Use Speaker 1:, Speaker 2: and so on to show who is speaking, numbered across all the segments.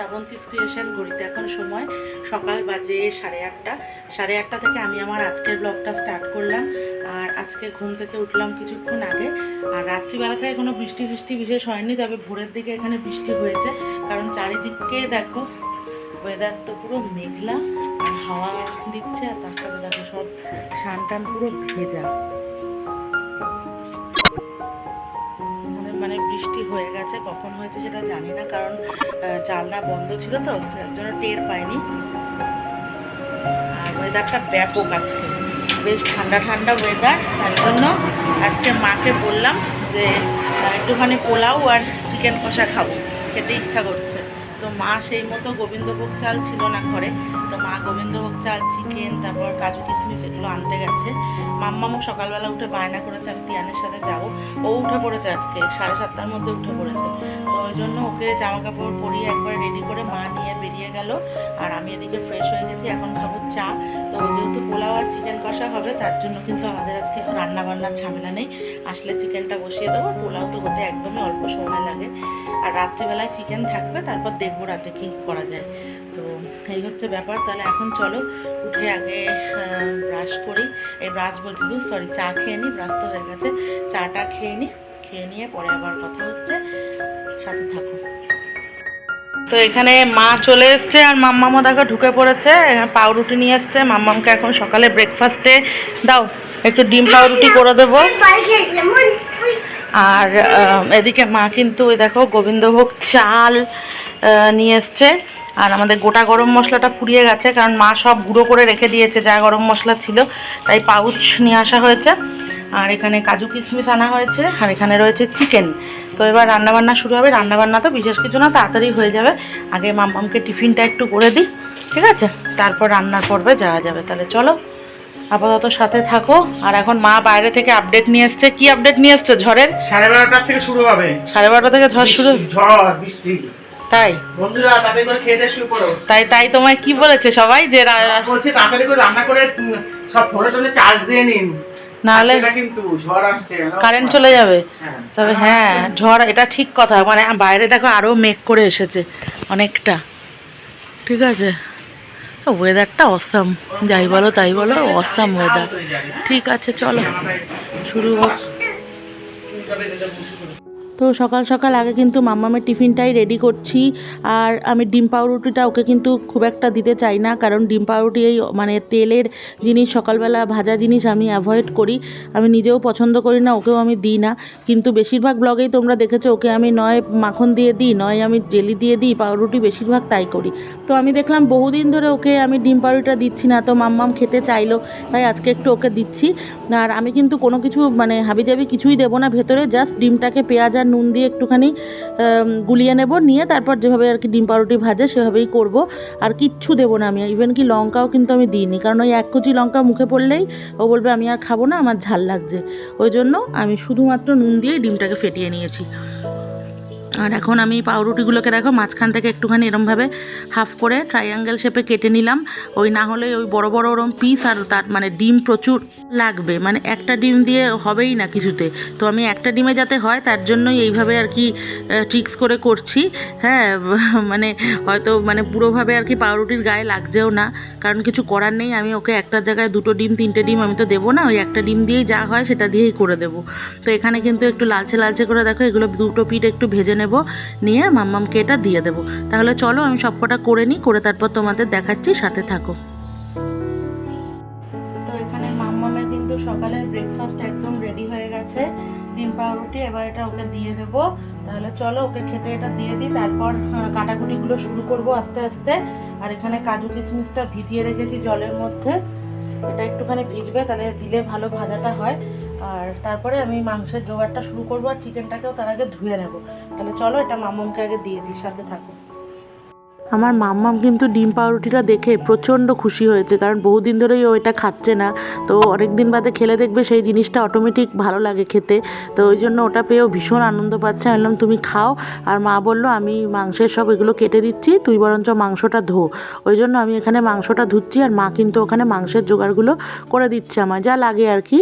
Speaker 1: Srabanti's creation ঘড়িতে এখন সময় সকাল বাজে সাড়ে আটটা। সাড়ে আটটা থেকে আমি আমার আজকের ব্লগটা স্টার্ট করলাম। আর আজকে ঘুম থেকে উঠলাম কিছুক্ষণ আগে। আর রাত্রিবেলা থেকে কোনো বৃষ্টি ফিষ্টি বিশেষ হয়নি, তবে ভোরের দিকে এখানে বৃষ্টি হয়েছে। কারণ চারিদিকে দেখো ওয়েদার তো পুরো মেঘলা, আর হাওয়া দিচ্ছে, আর তার সাথে দেখো সব শান টান পুরো ভেজা। মানে বৃষ্টি হয়ে গেছে, কখন হয়েছে সেটা জানি না, কারণ জানলা বন্ধ ছিল তো যার জন্য টের পাইনি। আর ওয়েদারটা ব্যাপক আজকে। বেশ ঠান্ডা ঠান্ডা ওয়েদার তার জন্য আজকে মাকে বললাম যে একটুখানি পোলাও আর চিকেন কষা খাব, খেতে ইচ্ছা করছে। মা সেই মতো গোবিন্দভোগ চাল ছিল না ঘরে। তো মা গোবিন্দভোগ চাল চিকেন তারপর কাজু কিশমিশ এগুলো আনতে গেছে। মাম্মামু সকালবেলা উঠে বায়না করেছে, আমি তিয়ানের সাথে যাব। ও উঠে পড়েছে আজকে, সাড়ে সাতটার মধ্যে উঠে পড়েছে। ওই জন্য ওকে জামা কাপড় পরিয়ে একবার রেডি করে মা নিয়ে বেরিয়ে গেল। আর আমি এদিকে ফ্রেশ হয়ে গেছি, এখন খাব চা। তো যেহেতু পোলাও আর চিকেন কষা হবে, তার জন্য কিন্তু আমাদের আজকে রান্না বান্নার ঝামেলা নেই। আসলে চিকেনটা বসিয়ে দেবো, পোলাও তো হতে একদমই অল্প সময় লাগে। আর রাত্রিবেলায় চিকেন থাকবে, তারপর দেখব রাতে কী করা যায়। তো এই হচ্ছে ব্যাপার, তাহলে এখন চলো উঠে আগে ব্রাশ করি। এই ব্রাশ বলছি তো সরি চা খেয়ে নিই ব্রাশ তো হয়ে গেছে। চাটা খেয়ে নিই খেয়ে নিয়ে পরে আবার কথা হচ্ছে। সাথে থাকো। তো এখানে মা চলে এসছে আর মাম্মামও দেখো ঢুকে পড়েছে। পাউরুটি নিয়ে এসছে। মাম্মামকে এখন সকালে ব্রেকফাস্টে দাও, একটু ডিম পাউরুটি করে দেবো। আর এদিকে মা কিন্তু ওই দেখো গোবিন্দভোগ চাল নিয়ে এসছে। আর আমাদের গোটা গরম মশলাটা ফুরিয়ে গেছে, কারণ মা সব গুঁড়ো করে রেখে দিয়েছে যা গরম মশলা ছিল, তাই পাউচ নিয়ে আসা হয়েছে। আর এখানে কাজু কিশমিশ আনা হয়েছে। আর এখানে রয়েছে চিকেন তো এবার রান্নাবান্না শুরু হবে। রান্নাবান্না তো বিশেষ কিছু না তাড়াতাড়ি হয়ে যাবে। আগে মাম্মামকে টিফিনটা একটু করে দিই ঠিক আছে? তারপর রান্নার পর্বে যাওয়া যাবে। তাহলে চলো আপাতত সাথে থাকো। আর এখন মা বাইরে থেকে আপডেট নিয়ে এসছে। কি আপডেট নিয়ে এসছে ঝড়ের?
Speaker 2: সাড়ে বারোটার থেকে শুরু হবে।
Speaker 1: সাড়ে বারোটা থেকে ঝড় শুরু?
Speaker 2: ঝড় বৃষ্টি।
Speaker 1: তাই?
Speaker 2: বন্ধুরা তাড়াতাড়ি করে খেয়ে দিয়ে শুয়ে পড়ো।
Speaker 1: তাই তাই তোমায় কি বলেছে সবাই? যে
Speaker 2: বলছি তাড়াতাড়ি করে রান্না করে সব ফোনে টোনে চার্জ দিয়ে নিন।
Speaker 1: নাহলে
Speaker 2: কিন্তু ঝড় আসছে
Speaker 1: কারেন্ট চলে যাবে।
Speaker 2: হ্যাঁ।
Speaker 1: তবে হ্যাঁ ঝড় এটা ঠিক কথা। মানে বাইরে দেখো আরও মেঘ করে এসেছে অনেকটা। ঠিক আছে? ওয়েদারটা অসাম যাই বলো তাই বলো অসাম ওয়েদার ঠিক আছে চলো। শুরু হোক। তো সকাল সকাল আগে কিন্তু মাম্মামের টিফিনটাই রেডি করছি। আর আমি ডিম পাউরুটিটা ওকে কিন্তু খুব একটা দিতে চাই না, কারণ ডিম পাউরুটি এই মানে তেলের জিনিস, সকালবেলা ভাজা জিনিস আমি অ্যাভয়েড করি। আমি নিজেও পছন্দ করি না, ওকেও আমি দিই না। কিন্তু বেশিরভাগ ব্লগেই তোমরা দেখেছ, ওকে আমি নয় মাখন দিয়ে দিই, নয় আমি জেলি দিয়ে দিই, পাউরুটি বেশিরভাগ তাই করি। তো আমি দেখলাম বহুদিন ধরে ওকে আমি ডিম পাউরুটিটা দিচ্ছি না, তো মাম্মাম খেতে চাইলো, তাই আজকে একটু ওকে দিচ্ছি। আর আমি কিন্তু কোনো কিছু মানে হাবিজাবি কিছুই দেবো না, ভেতরে জাস্ট ডিমটাকে পেঁয়াজ আর নুন দিয়ে একটুখানি গুলিয়ে নেব, নিয়ে তারপর যেভাবে আর কি ডিম পাউরুটি ভাজে সেভাবেই করব। আর কিচ্ছু দেবো না আমি ইভেন কি লঙ্কাও কিন্তু আমি দিইনি। কারণ ওই এক কুচি লঙ্কা মুখে পড়লেই ও বলবে, আমি আর খাব না, আমার ঝাল লাগছে। ওই জন্য আমি শুধুমাত্র নুন দিয়ে ডিমটাকে ফেটিয়ে নিয়েছি। আর এখন আমি পাউরুটিগুলোকে দেখো মাঝখান থেকে একটুখানি এরমভাবে হাফ করে ট্রায়াঙ্গেল শেপে কেটে নিলাম। ওই না হলে ওই বড় বড় ওরম পিস আর তার মানে ডিম প্রচুর লাগবে। মানে একটা ডিম দিয়ে হবেই না কিছুতে। তো আমি একটা ডিমে যাতে হয় তার জন্যই এইভাবে আর কি ট্রিক্স করে করছি। হ্যাঁ মানে হয়তো মানে পুরোভাবে আর কি পাউরুটির গায়ে লাগছেও না। কারণ কিছু করার নেই। আমি ওকে একটা জায়গায় দুটো ডিম, তিনটে ডিম আমি তো দেবো না। ওই একটা ডিম দিয়েই যা হয় সেটা দিয়েই করে দেবো। তো এখানে কিন্তু একটু লালচে লালচে করে দেখো এগুলো দুটো পিঠ একটু ভেজে নেব, নিয়ে মাম্মামকে এটা দিয়ে দেবো। তাহলে চলো আমি সবকটা করে নিই, করে তারপর তোমাদের দেখাচ্ছি, সাথে থাকো। তো এখানে মাম্মামের কিন্তু সকালের ব্রেকফাস্ট একদম রেডি হয়ে গেছে। ডিম পাউরুটি, এবার এটা ওকে দিয়ে দেব। তাহলে চলো ওকে খেতে এটা দিয়ে দিই। তারপর কাটাকুটিগুলো শুরু করব আস্তে আস্তে। আর এখানে কাজু কিশমিশটা ভিজিয়ে রেখেছি জলের মধ্যে। এটা একটুখানি ভিজবে, তাহলে দিলে ভালো ভাজাটা হয়। আর তারপরে আমি মাংসের জোগাড়টা শুরু করব আর চিকেনটাকেও তার আগে ধুয়ে নেব। তাহলে চলো এটা মামুনকে আগে দিয়ে দিই, সাথে থাকো। আমার মাম্মাম কিন্তু ডিম পাউরুটিটা দেখে প্রচণ্ড খুশি হয়েছে, কারণ বহুদিন ধরেই ও এটা খাচ্ছে না। তো অনেক দিন বাদে খেলে দেখবে সেই জিনিসটা অটোমেটিক ভালো লাগে খেতে। তো ওই জন্য ওটা পেয়েও ভীষণ আনন্দ পাচ্ছে। আমি বললাম, তুমি খাও। আর মা বলল, আমি মাংসের সব এগুলো কেটে দিচ্ছি, তুই বরঞ্চ মাংসটা ধো। ওই জন্য আমি এখানে মাংসটা ধুচ্ছি আর মা কিন্তু ওখানে মাংসের জোগাড়গুলো করে দিচ্ছে আমার যা লাগে আর কি।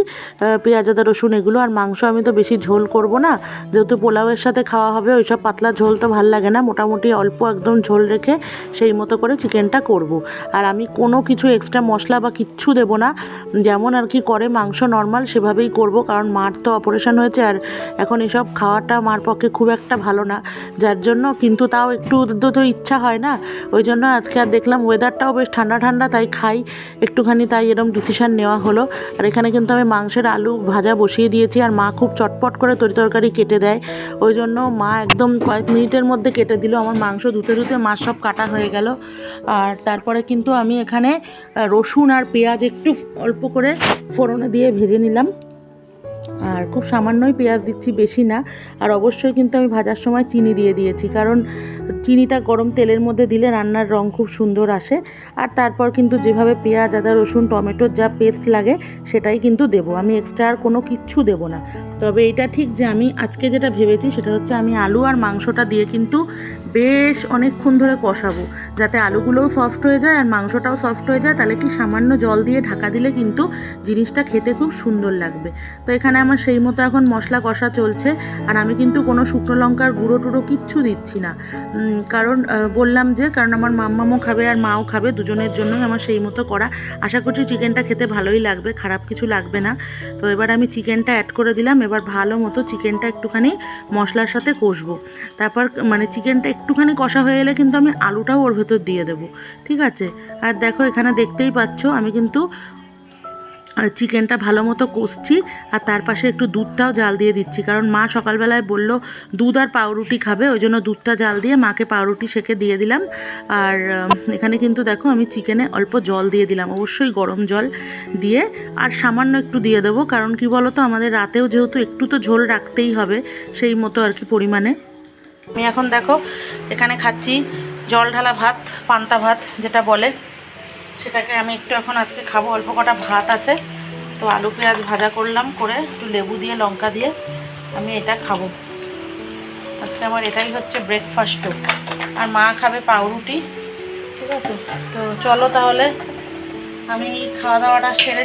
Speaker 1: পেঁয়াজ আদা রসুন এগুলো আর মাংস আমি তো বেশি ঝোল করব না। যেহেতু পোলাওয়ের সাথে খাওয়া হবে, ওইসব পাতলা ঝোল তো ভালো লাগে না। মোটামুটি অল্প একদম ঝোল রেখে সেই মতো করে চিকেনটা করব। আর আমি কোনো কিছু এক্সট্রা মশলা বা কিচ্ছু দেবো না। যেমন আর কি করে মাংস নর্মাল সেভাবেই করব, কারণ মার তো অপারেশন হয়েছে আর এখন এসব খাওয়াটা মার পক্ষে খুব একটা ভালো না। যার জন্য কিন্তু তাও একটু তো ইচ্ছা হয় না। ওই জন্য আজকে আর দেখলাম ওয়েদারটাও বেশ ঠান্ডা ঠান্ডা, তাই খাই। একটুখানি তাই এরকম ডিসিশান নেওয়া হলো। আর এখানে কিন্তু আমি মাংসের আলু ভাজা বসিয়ে দিয়েছি আর মা খুব চটপট করে তরি তরকারি কেটে দেয়। ওই জন্য মা একদম কয়েক মিনিটের মধ্যে কেটে দিল। আমার মাংস ধুতে ধুতে মাছ সব কাটা হয়ে গেল। আর তারপরে কিন্তু আমি এখানে রসুন আর পেঁয়াজ একটু অল্প করে ফোড়নে দিয়ে ভেজে নিলাম। আর খুব সামান্যই পেঁয়াজ দিচ্ছি, বেশি না। আর অবশ্যই কিন্তু আমি ভাজার সময় চিনি দিয়ে দিয়েছি, কারণ চিনিটা গরম তেলের মধ্যে দিলে রান্নার রং খুব সুন্দর আসে। আর তারপর কিন্তু যেভাবে পেঁয়াজ, আদা, রসুন টমেটোর যা পেস্ট লাগে, সেটাই কিন্তু দেবো। আমি এক্সট্রা আর কোনো কিচ্ছু দেবো না। তবে এটা ঠিক যে আমি আজকে যেটা ভেবেছি, সেটা হচ্ছে আমি আলু আর মাংসটা দিয়ে কিন্তু বেশ অনেকক্ষণ ধরে কষাবো। যাতে আলুগুলোও সফট হয়ে যায় আর মাংসটাও সফট হয়ে যায়। তাহলে কি সামান্য জল দিয়ে ঢাকা দিলে কিন্তু জিনিসটা খেতে খুব সুন্দর লাগবে। তো এখানে আমার সেই মতো এখন মশলা কষা চলছে। আর আমি কিন্তু কোনো শুকনো লঙ্কার গুঁড়ো টুড়ো কিচ্ছু দিচ্ছি না। কারণ বললাম যে, কারণ আমার মাম্মামও খাবে আর মাও খাবে, দুজনের জন্যই আমার সেই মতো করা। আশা করছি চিকেনটা খেতে ভালোই লাগবে, খারাপ কিছু লাগবে না। তো এবার আমি চিকেনটা অ্যাড করে দিলাম, এবার ভালো মতো চিকেনটা একটুখানি মশলার সাথে কষবো। তারপর মানে চিকেনটা একটুখানি কষা হয়ে এলে কিন্তু আমি আলুটাও ওর ভেতর দিয়ে দেবো, ঠিক আছে? আর দেখো, এখানে দেখতেই পাচ্ছ, আমি কিন্তু চিকেনটা ভালো মতো কষছি আর তার পাশে একটু দুধটাও জাল দিয়ে দিচ্ছি। কারণ মা সকালবেলায় বলল, দুধ আর পাউরুটি খাবে। ওই জন্য দুধটা জাল দিয়ে মাকে পাউরুটি সেকে দিয়ে দিলাম। আর এখানে কিন্তু দেখো আমি চিকেনে অল্প জল দিয়ে দিলাম, অবশ্যই গরম জল দিয়ে। আর সামান্য একটু দিয়ে দেবো, কারণ কি বলো তো আমাদের রাতেও যেহেতু একটু তো ঝোল রাখতেই হবে, সেই মতো আর কি পরিমাণে। আমি এখন দেখো, এখানে খাচ্ছি জল ঢালা ভাত, পান্তা ভাত, যেটা বলে। সেটাকে আমি একটু এখন আজকে খাব। অল্প কটা ভাত আছে। তো আলু, পেঁয়াজ ভাজা করলাম করে, একটু লেবু দিয়ে, লঙ্কা দিয়ে আমি এটা খাব। আজকে আমার এটাই হচ্ছে ব্রেকফাস্টও আর মা খাবে পাউরুটি, ঠিক আছে? তো চলো তাহলে, আমি খাওয়া দাওয়াটা সেরে।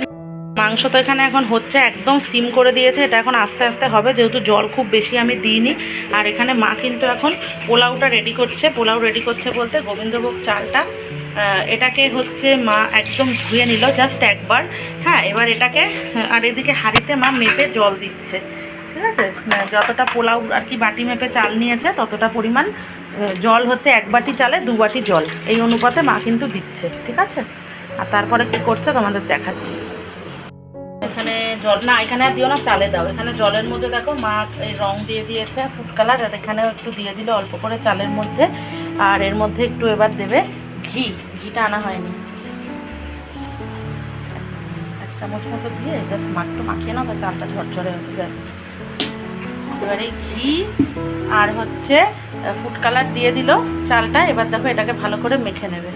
Speaker 1: মাংস তো এখানে এখন হচ্ছে একদম সিম করে দিয়েছে। এটা এখন আস্তে আস্তে হবে, যেহেতু জল খুব বেশি আমি দিইনি। আর এখানে মা কিন্তু এখন পোলাওটা রেডি করছে। পোলাও রেডি করছে বলতে গোবিন্দভোগ চালটা। এটাকে হচ্ছে মা একদম ধুয়ে নিল জাস্ট একবার। হ্যাঁ এবার এটাকে, আর এদিকে হাঁড়িতে মা মেপে জল দিচ্ছে। ঠিক আছে? যতটা পোলাও আর কি বাটি মেপে চাল নিয়েছে, ততটা পরিমাণ জল হচ্ছে এক বাটি চালে দু বাটি জল। এই অনুপাতে মা কিন্তু দিচ্ছে, ঠিক আছে? আর তারপরে কি করছে তোমাদের দেখাচ্ছি। এখানে জল, না, এখানে আর দিও না, চালে দাও। এখানে জলের মধ্যে দেখো, মা এই রং দিয়ে দিয়েছে ফুড কালার আর এখানেও একটু দিয়ে দিল অল্প করে চালের মধ্যে। আর এর মধ্যে একটু এবার দেবে ঘি। ঘিটা আনা হয়নি। এক চামচ মতো দিয়ে জাস্ট মাঠটা মাখিয়ে নাও বা চালটা ঝরঝরে হবে, ব্যাস। এবারে ঘি আর হচ্ছে ফুড কালার দিয়ে দিল চালটা, এবার দেখো এটাকে ভালো করে মেখে নেবে।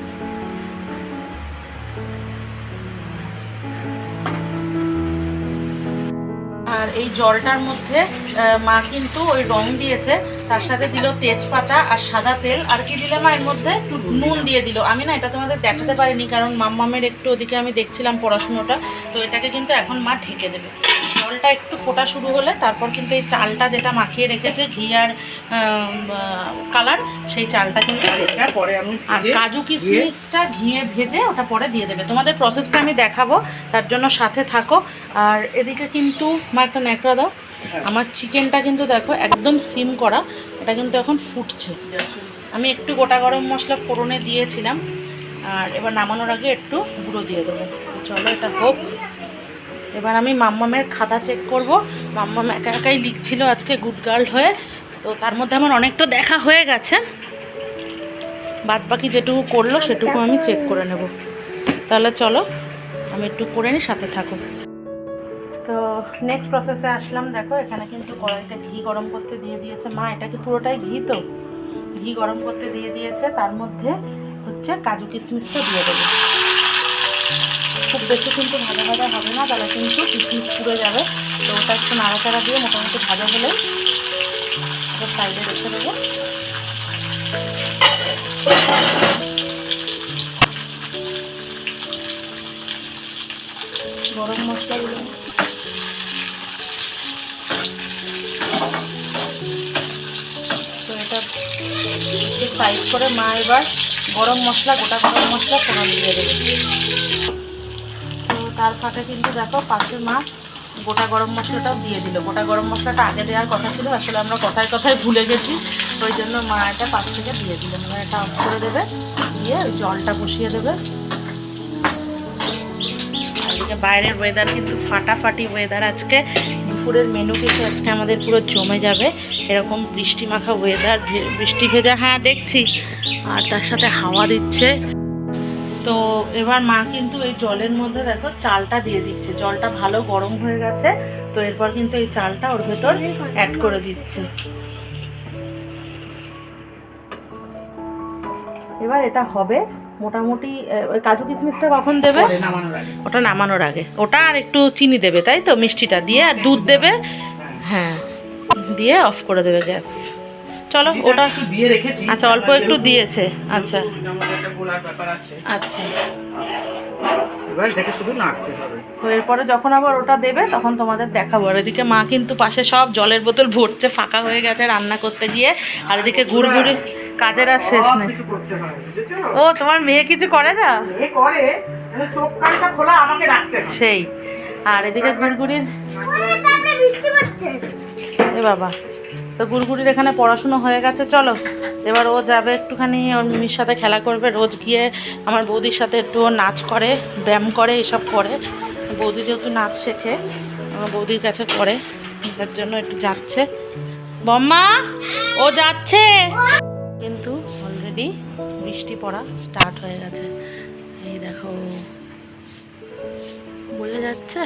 Speaker 1: আর এই জলটার মধ্যে মা কিন্তু ওই রং দিয়েছে। তার সাথে দিল তেজপাতা আর সাদা তেল। আর কি দিলে মা এর মধ্যে? নুন দিয়ে দিল। আমি না এটা তোমাদের দেখাতে পারিনি, কারণ মাম্মামের একটু ওদিকে আমি দেখছিলাম পড়াশুনোটা। তো এটাকে কিন্তু এখন মা ঢেকে দেবে। জলটা একটু ফোটা শুরু হলে তারপর কিন্তু এই চালটা যেটা মাখিয়ে রেখেছে ঘি আর কালার সেই চালটা কিন্তু
Speaker 2: পরে আমি
Speaker 1: আর কাজু কিশমিশটা ঘিয়ে ভেজে ওটা পরে দিয়ে দেবে। তোমাদের প্রসেসটা আমি দেখাবো তার জন্য সাথে থাকো। আর এদিকে কিন্তু মা একটা ন্যাকড়া দাও।
Speaker 2: হ্যাঁ।
Speaker 1: আমার চিকেনটা কিন্তু দেখো একদম সিম করা এটা কিন্তু এখন ফুটছে। আমি একটু গোটা গরম মশলা ফোড়নে দিয়েছিলাম আর এবার নামানোর আগে একটু গুঁড়ো দিয়ে দেবো। চলো এটা হোক। এবার আমি মাম্মামের খাতা চেক করব। মাম্মাম একা একাই লিখছিল আজকে গুড গার্ল হয়ে। তো তার মধ্যে আমার অনেকটা দেখা হয়ে গেছে। বাদ বাকি যেটুকু করল সেটুকু আমি চেক করে নেব। তাহলে চলো, আমি একটু করে নিই, সাথে থাকো। তো নেক্সট প্রসেসে আসলাম। দেখো, এখানে কিন্তু কড়াইতে ঘি গরম করতে দিয়ে দিয়েছে। মা, এটা কি পুরোটাই ঘি তো? ঘি গরম করতে দিয়ে দিয়েছে। তার মধ্যে হচ্ছে কাজু কিশমিশটা দিয়ে দেবো। খুব বেশি কিন্তু ভাজা ভাজা হবে না তাহলে কিন্তু কিশমিশ পুড়ে যাবে। তো ওটা একটু নাড়াচাড়া দিয়ে মোটামুটি ভাজা হলেই ওটা সাইডে রেখে দেবো। গরম মশলা দিলাম। তো এটা সাইড করে মা এবার গরম মশলা, গোটা গরম মশলা ফোড়ন দিয়ে দেবে। তার ফাঁকে কিন্তু দেখো পাশে মা গোটা গরম মশলাটাও দিয়ে দিল। গোটা গরম মশলাটা আগে দেওয়ার কথা ছিল, আসলে আমরা কথায় কথায় ভুলে গেছি ওই জন্য মা এটা পাশ থেকে দিয়ে দিলেন এবার এটা অফ করে দেবে, দিয়ে জলটা বসিয়ে দেবে। এদিকে বাইরের ওয়েদার কিন্তু ফাটাফাটি ওয়েদার আজকে দুপুরের মেনু কিছু আজকে আমাদের পুরো জমে যাবে। এরকম বৃষ্টি মাখা ওয়েদার বৃষ্টি ভেজা হ্যাঁ দেখছি। আর তার সাথে হাওয়া দিচ্ছে। তো এবার মা কিন্তু এই জলের মধ্যে দেখো চালটা দিয়ে দিচ্ছে। জলটা ভালো গরম হয়ে গেছে তো এরপর কিন্তু এই চালটা ওর ভেতর অ্যাড করে দিচ্ছে। এবার এটা হবে মোটামুটি ওই কাজু কিশমিশটা কখন দেবে? ওটা নামানোর আগে। ওটা আর একটু চিনি দেবে তাই তো? মিষ্টিটা দিয়ে আর দুধ দেবে। হ্যাঁ দিয়ে অফ করে দেবে গ্যাস। চলো ওটা
Speaker 2: দিয়ে রেখেছি।
Speaker 1: আচ্ছা অল্প একটু দিয়েছে। আচ্ছা।
Speaker 2: গোলার ব্যাপার আছে।
Speaker 1: আচ্ছা।
Speaker 2: এবার এটাকে শুধু নাড়তে হবে।
Speaker 1: তো এরপরে যখন আবার ওটা দেবে তখন তোমাদের দেখাবো। আর এদিকে মা কিন্তু পাশে সব জলের বোতল ভরছে ফাঁকা হয়ে গেছে রান্না করতে গিয়ে। আর এদিকে ঘুরঘুরি কাজের আর শেষ নেই। ও তোমার মেয়ে কিছু করে না?
Speaker 2: করে খোলা আমাকে রাখতে
Speaker 1: সেই। আর এদিকে ঘুরঘুরির এ বাবা। তো গুড়গুড়ির এখানে পড়াশুনো হয়ে গেছে, চলো। এবার ও যাবে একটুখানি, ওর মিমির সাথে খেলা করবে, রোজ গিয়ে আমার বৌদির সাথে একটু নাচ করে, ব্যায়াম করে, এসব করে। বৌদি যেহেতু নাচ শেখে, আমার বৌদির কাছে করে তার জন্য একটু যাচ্ছে। বম্মা, ও যাচ্ছে! কিন্তু অলরেডি বৃষ্টি পড়া স্টার্ট হয়ে গেছে। এই দেখো, বোঝা যাচ্ছে?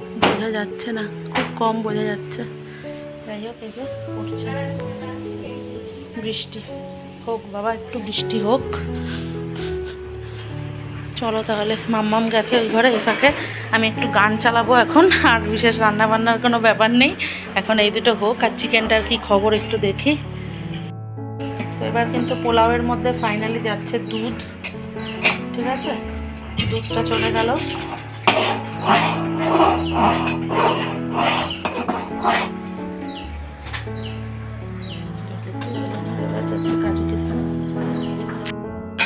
Speaker 1: বোঝা যাচ্ছে না, খুব কম বোঝা যাচ্ছে। যাই হোক, এই যে পড়ছে। বৃষ্টি হোক, বাবা, একটু বৃষ্টি হোক। চলো তাহলে, মাম্মাম গেছে ওই ঘরে, এই আমি একটু গান চালাবো এখন, আর বিশেষ রান্না বান্নার কোনো ব্যাপার নেই। এখন এই দুটো হোক, আর চিকেনটার কি খবর একটু দেখি। এবার কিন্তু পোলাওয়ের মধ্যে ফাইনালি যাচ্ছে দুধ। ঠিক আছে? দুধটা চলে গেল।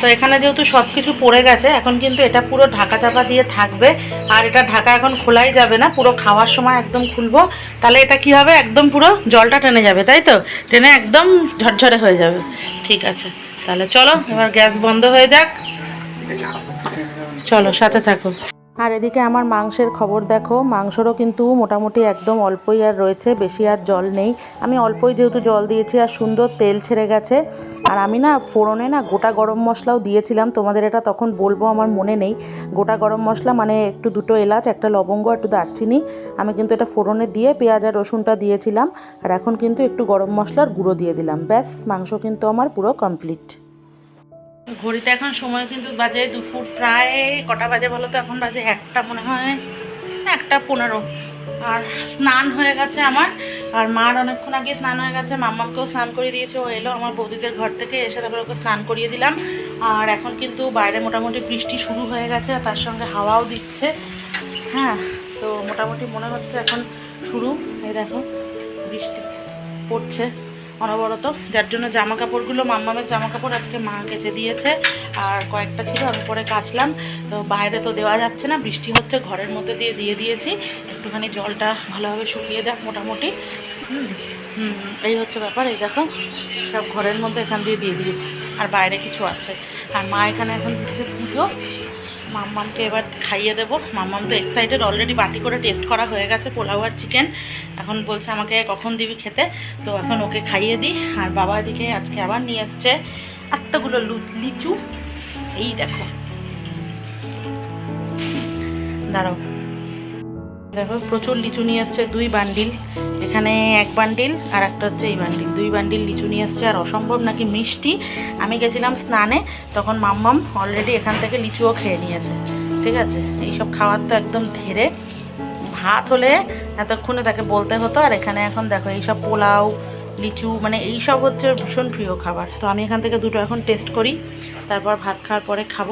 Speaker 1: তো এখানে যেহেতু সব কিছু পড়ে গেছে, এখন কিন্তু এটা পুরো ঢাকা চাপা দিয়ে থাকবে। আর এটা ঢাকা এখন খোলাই যাবে না, পুরো খাওয়ার সময় একদম খুলবো। তাহলে এটা কি হবে? একদম পুরো জলটা টেনে যাবে, তাই তো? টেনে একদম ঝরঝরে হয়ে যাবে। ঠিক আছে, তাহলে চলো, এবার গ্যাস বন্ধ হয়ে যাক। চলো, সাথে থাকো। আর এদিকে আমার মাংসের খবর দেখো, মাংসরও কিন্তু মোটামুটি একদম অল্পই আর রয়েছে, বেশি আর জল নেই। আমি অল্পই যেহেতু জল দিয়েছি আর সুন্দর তেল ছেড়ে গেছে। আর আমি না ফোড়নে না গোটা গরম মশলাও দিয়েছিলাম, তোমাদের এটা তখন বলব আমার মনে নেই। গোটা গরম মশলা মানে একটু দুটো এলাচ, একটা লবঙ্গ, একটু দারচিনি। আমি কিন্তু এটা ফোড়নে দিয়ে পেঁয়াজ আর রসুনটা দিয়েছিলাম। আর এখন কিন্তু একটু গরম মশলার গুঁড়ো দিয়ে দিলাম। ব্যাস, মাংস কিন্তু আমার পুরো কমপ্লিট। ঘড়িতে এখন সময় কিন্তু বাজে দুপুর প্রায় কটা বাজে বলো তো, এখন বাজে একটা মনে হয়, একটা পনেরো। আর স্নান হয়ে গেছে আমার, আর মার অনেকক্ষণ আগে স্নান হয়ে গেছে, মাম্মাকেও স্নান করিয়ে দিয়েছে, ও এলো আমার বৌদিদের ঘর থেকে, এসে তারপর ওকে স্নান করিয়ে দিলাম। আর এখন কিন্তু বাইরে মোটামুটি বৃষ্টি শুরু হয়ে গেছে, আর তার সঙ্গে হাওয়াও দিচ্ছে। হ্যাঁ তো মোটামুটি মনে হচ্ছে এখন শুরু। এই দেখো, বৃষ্টি পড়ছে। অনবরত, যার জন্য জামা কাপড়গুলো মাম্মামের জামা কাপড় আজকে মা কেচে দিয়েছে। আর কয়েকটা ছিল, আমি পরে কাচলাম। তো বাইরে তো দেওয়া যাচ্ছে না, বৃষ্টি হচ্ছে, ঘরের মধ্যে দিয়ে দিয়ে দিয়েছি। একটুখানি জলটা ভালোভাবে শুকিয়ে যাক মোটামুটি। এই হচ্ছে ব্যাপার, এই দেখো, সব ঘরের মধ্যে এখান দিয়ে দিয়ে দিয়েছি। আর বাইরে কিছু আছে। আর মা এখানে এখন দিচ্ছে পুজো। মাম্মামকে এবার খাইয়ে দেবো। মাম্মাম তো এক্সাইটেড অলরেডি বাটি করে টেস্ট করা হয়ে গেছে, পোলাও আর চিকেন এখন বলছে আমাকে কখন দিবি খেতে? তো এখন ওকে খাইয়ে দিই। আর বাবা এদিকে আজকে আবার নিয়ে এসছে এতগুলো লু- লিচু। এই দেখো। দাঁড়াও। দেখো, প্রচুর লিচু নিয়ে এসছে দুই বান্ডিল। এখানে এক বান্ডিল আর একটা হচ্ছে এই বান্ডিল। দুই বান্ডিল লিচু নিয়ে এসছে আর অসম্ভব নাকি মিষ্টি। আমি গেছিলাম স্নানে, তখন মাম্মাম অলরেডি এখান থেকে লিচুও খেয়ে নিয়েছে। ঠিক আছে? এইসব খাওয়ার তো একদম ধেরে। ভাত হলে এতক্ষণে তাকে বলতে হতো, আর এখানে এখন দেখো এইসব পোলাও, লিচু মানে এইসব হচ্ছে ভীষণ প্রিয় খাবার। তো আমি এখান থেকে দুটো এখন টেস্ট করি, তারপর ভাত খাওয়ার পরে খাব,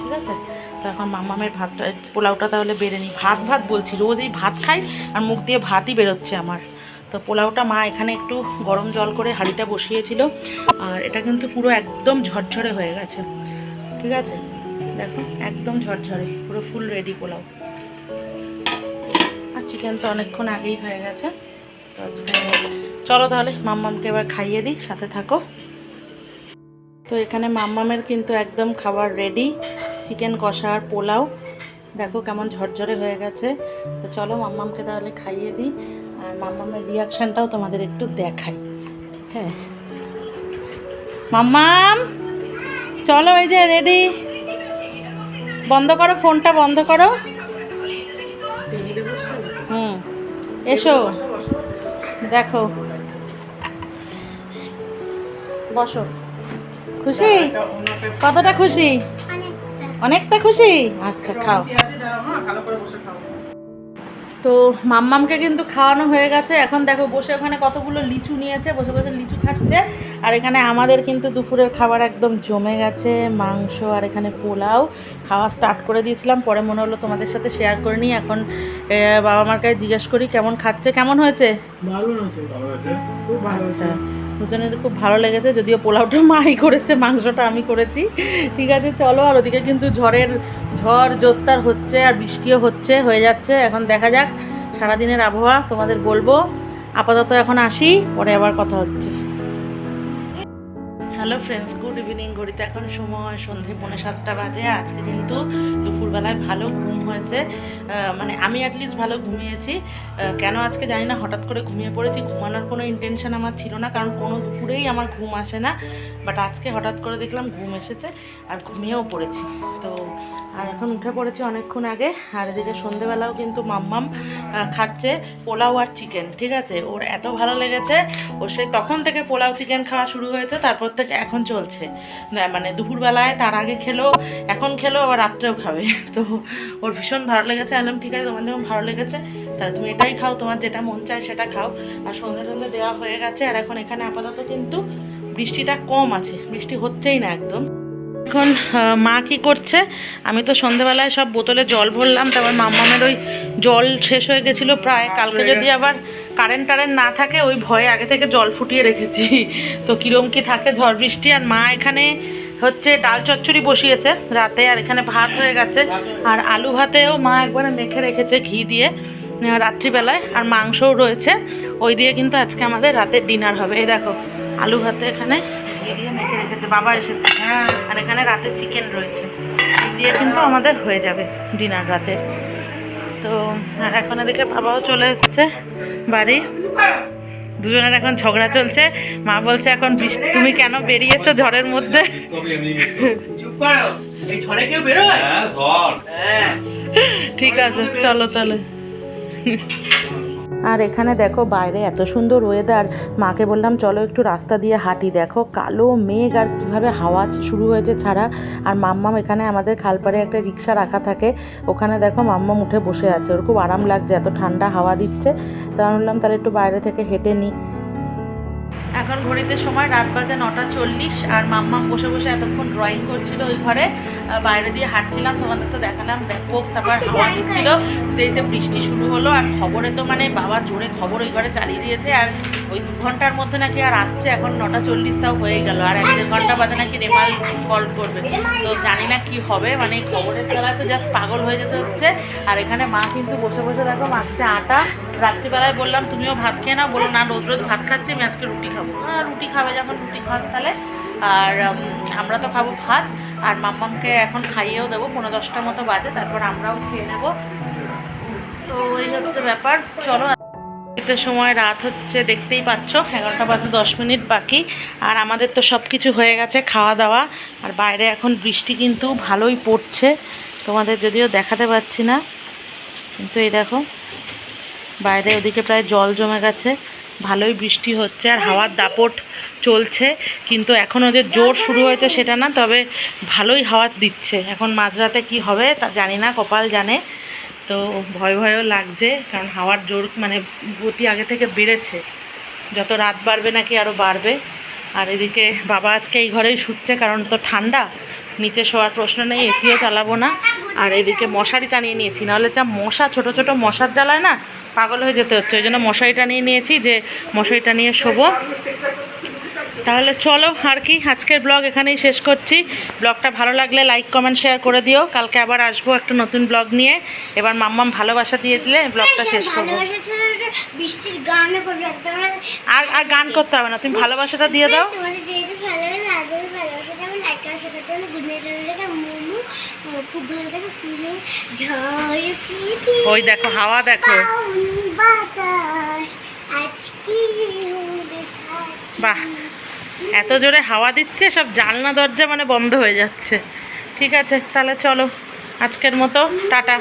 Speaker 1: ঠিক আছে? তো এখন মামামের ভাতটা, পোলাওটা তাহলে বেড়ে নিই। ভাত ভাত বলছি, রোজ এই ভাত খাই আর মুখ দিয়ে ভাতই বেরোচ্ছে আমার। তো পোলাওটা মা এখানে একটু গরম জল করে হাঁড়িটা বসিয়েছিল, আর এটা কিন্তু পুরো একদম ঝরঝরে হয়ে গেছে, ঠিক আছে? দেখো, একদম ঝরঝরে, পুরো ফুল রেডি পোলাও। চিকেন তো অনেকক্ষণ আগেই হয়ে গেছে। চলো তাহলে মাম্মামকে এবার খাইয়ে দিই, সাথে থাকো। তো এখানে মাম্মামের কিন্তু একদম খাবার রেডি চিকেন কষা আর পোলাও। দেখো কেমন ঝরঝরে হয়ে গেছে। তো চলো মাম্মামকে তাহলে খাইয়ে দিই, আর মাম্মামের রিয়াকশানটাও তোমাদের একটু দেখাই। ঠিক আছে মাম্মাম, চলো এই যে রেডি বন্ধ করো, ফোনটা বন্ধ করো। এসো। দেখো। বসো। খুশি? কতটা খুশি? অনেকটা। খুশি? আচ্ছা খাও। তো মাম্মামকে কিন্তু খাওয়ানো হয়ে গেছে। এখন দেখো বসে ওখানে কতগুলো লিচু নিয়েছে বসে বসে লিচু খাচ্ছে। আর এখানে আমাদের কিন্তু দুপুরের খাবার একদম জমে গেছে মাংস আর এখানে পোলাও। খাওয়া স্টার্ট করে দিয়েছিলাম পরে মনে হলো তোমাদের সাথে শেয়ার করে নিই। এখন বাবা মার কাছে জিজ্ঞেস করি কেমন খাচ্ছে? কেমন হয়েছে।
Speaker 2: ভালো হয়েছে। খুব ভালো হয়েছে।
Speaker 1: আচ্ছা। দুজনের খুব ভালো লেগেছে, যদিও পোলাওটা মাই করেছে, মাংসটা আমি করেছি। ঠিক আছে, চলো, আর ওদিকে কিন্তু ঝড়ের, ঝড় জোরদার হচ্ছে আর বৃষ্টিও হচ্ছে, হয়ে যাচ্ছে। এখন দেখা যাক, সারাদিনের আবহাওয়া তোমাদের বলব। আপাতত এখন আসি, পরে আবার কথা হচ্ছে। হ্যালো ফ্রেন্ডস গুড ইভিনিং ঘড়িতে এখন সময় সন্ধে পৌনে সাতটা বাজে। আজকে কিন্তু দুপুরবেলায় ভালো ঘুম হয়েছে। মানে আমি অ্যাটলিস্ট ভালো ঘুমিয়েছি। কেন আজকে জানি না, হঠাৎ করে ঘুমিয়ে পড়েছি। ঘুমানোর কোনো ইন্টেনশন আমার ছিল না, কারণ কোনো দুপুরেই আমার ঘুম আসে না। বাট আজকে হঠাৎ করে দেখলাম ঘুম এসেছে আর ঘুমিয়েও পড়েছি। তো, আর এখন উঠে পড়েছি অনেকক্ষণ আগে। আর এদিকে সন্ধেবেলাও কিন্তু মাম্মাম খাচ্ছে পোলাও আর চিকেন ঠিক আছে? ওর এত ভালো লেগেছে, ও সেই তখন থেকে পোলাও চিকেন খাওয়া শুরু হয়েছে, তারপর থেকে এখন চলছে। মানে দুপুরবেলায় তার আগে খেলো এখন খেলো আবার রাত্রেও খাবে। তো ওর ভীষণ ভালো লেগেছে। আনলাম ঠিক আছে তোমার যখন ভালো লেগেছে তাহলে তুমি এটাই খাও তোমার যেটা মন চায় সেটা খাও। আর সন্ধে সন্ধে দেওয়া হয়ে গেছে। আর এখন এখানে আপাতত কিন্তু বৃষ্টিটা কম আছে। বৃষ্টি হচ্ছেই না একদম। এখন মা কি করছে? আমি তো সন্ধেবেলায় সব বোতলে জল ভরলাম। তারপর মাম্মামের ওই জল শেষ হয়ে গেছিল প্রায়। কালকে যদি আবার কারেন্ট টারেন্ট না থাকে, ওই ভয়ে আগে থেকে জল ফুটিয়ে রেখেছি। তো কিরম কি থাকে, ঝড় বৃষ্টি, আর মা এখানে হচ্ছে ডাল চচ্চড়ি বসিয়েছে রাতে, আর এখানে ভাত হয়ে গেছে। আর আলু ভাতেও মা একবারে মেখে রেখেছে ঘি দিয়ে রাত্রিবেলায়, আর মাংসও রয়েছে। ওই দিয়ে কিন্তু আজকে আমাদের রাতের ডিনার হবে। এই দেখো, আলু ভাতে এখানে ঘি দিয়ে মেখে রেখেছে, বাবা এসেছে।
Speaker 2: হ্যাঁ
Speaker 1: আর এখানে রাতে চিকেন রয়েছে। দিয়ে কিন্তু আমাদের হয়ে যাবে ডিনার রাতের তো আর এখন এদিকে বাবাও চলে এসছে বাড়ি। দুজনের এখন ঝগড়া চলছে। মা বলছে এখন তুমি কেন বেরিয়েছো ঝড়ের মধ্যে?
Speaker 3: হ্যাঁ
Speaker 2: হ্যাঁ।
Speaker 1: ঠিক আছে চলো তাহলে। আর এখানে দেখো বাইরে এত সুন্দর ওয়েদার মাকে বললাম, চলো একটু রাস্তা দিয়ে হাঁটি, দেখো কালো মেঘ আর কীভাবে হাওয়া শুরু হয়েছে ছাড়া। আর মাম্মাম এখানে আমাদের খালপাড়ে একটা রিক্সা রাখা থাকে। ওখানে দেখো মাম্মাম উঠে বসে আছে। ওর খুব আরাম লাগছে, এত ঠান্ডা হাওয়া দিচ্ছে। তা আমি বললাম, তাহলে একটু বাইরে থেকে হেঁটে নিই এখন ঘড়িতে সময় রাত বাজে নটা চল্লিশ আর মাম্মাম বসে বসে এতক্ষণ ড্রয়িং করছিল ওই ঘরে। বাইরে দিয়ে হাঁটছিলাম তোমাদের তো দেখালাম ব্যাপক তারপর হাওয়া দিচ্ছিল। দিতে বৃষ্টি শুরু হলো আর খবরে তো মানে বাবা জোরে খবর ওই ঘরে চালিয়ে দিয়েছে আর ওই দু ঘণ্টার মধ্যে নাকি আর আসছে এখন নটা চল্লিশ তাও হয়ে গেল আর এক দেড় ঘণ্টা বাদে নাকি রেমাল কল করবে। তো জানি না কি হবে মানে খবরের দ্বারা তো জাস্ট পাগল হয়ে যেতে হচ্ছে আর এখানে মা কিন্তু বসে বসে দেখো মাখছে আটা। রাত্রিবেলায় বললাম, তুমিও ভাত খেয়ে নাও। বলো না, রোজ রোজ ভাত খাচ্ছি, আমি আজকে রুটি খাব। হ্যাঁ রুটি খাবে যখন রুটি খাওয়ার তাহলে। আর আমরা তো খাব ভাত, আর মাম্মামকে এখন খাইয়েও দেবো পনেরো দশটার মতো বাজে, তারপর আমরাও খেয়ে নেব। তো এই হচ্ছে ব্যাপার। চলো সময় রাত হচ্ছে, দেখতেই পাচ্ছ, এগারোটা বাজে দশ মিনিট বাকি, আর আমাদের তো সব কিছু হয়ে গেছে, খাওয়া দাওয়া। আর বাইরে এখন বৃষ্টি কিন্তু ভালোই পড়ছে, তোমাদের যদিও দেখাতে পাচ্ছি না, কিন্তু এই দেখো বাইরে ওদিকে প্রায় জল জমে গেছে। ভালোই বৃষ্টি হচ্ছে আর হাওয়ার দাপট চলছে, কিন্তু এখনও যে জোর শুরু হয়েছে সেটা না, তবে ভালোই হাওয়া দিচ্ছে। এখন মাঝরাতে কি হবে তা জানি না, কপাল জানে। তো ভয় ভয়ও লাগছে, কারণ হাওয়ার জোর মানে গতি আগে থেকে বেড়েছে। যত রাত বাড়বে নাকি আরও বাড়বে। আর এদিকে বাবা আজকে এই ঘরেই শুচ্ছে, কারণ তো ঠান্ডা। নিচে শোয়ার প্রশ্ন নেই, এসিও চালাবো না। আর এদিকে মশারি টানিয়ে নিয়েছি, নাহলে যা মশা, ছোট ছোট মশার জ্বালায় না পাগল হয়ে যেতে হচ্ছে ওই জন্য মশারিটা নিয়ে নিয়েছি যে মশারিটা নিয়ে শোবো। তাহলে চলো আর কি আজকের ব্লগ এখানেই শেষ করছি। ব্লগটা ভালো লাগলে লাইক কমেন্ট শেয়ার করে দিও। কালকে আবার আসব একটা নতুন ব্লগ নিয়ে। এবার মাম্মাম ভালোবাসা দিয়ে দিলে ব্লগটা শেষ করব। আর আর গান করতে হবে না তুমি ভালোবাসাটা দিয়ে দাও।
Speaker 3: খুব ভালো ঝড়
Speaker 1: ওই দেখো হাওয়া দেখো। বাহ এত জোরে হাওয়া দিচ্ছে সব জানলা দরজা মানে বন্ধ হয়ে যাচ্ছে। ঠিক আছে তাহলে চলো আজকের মতো টাটা।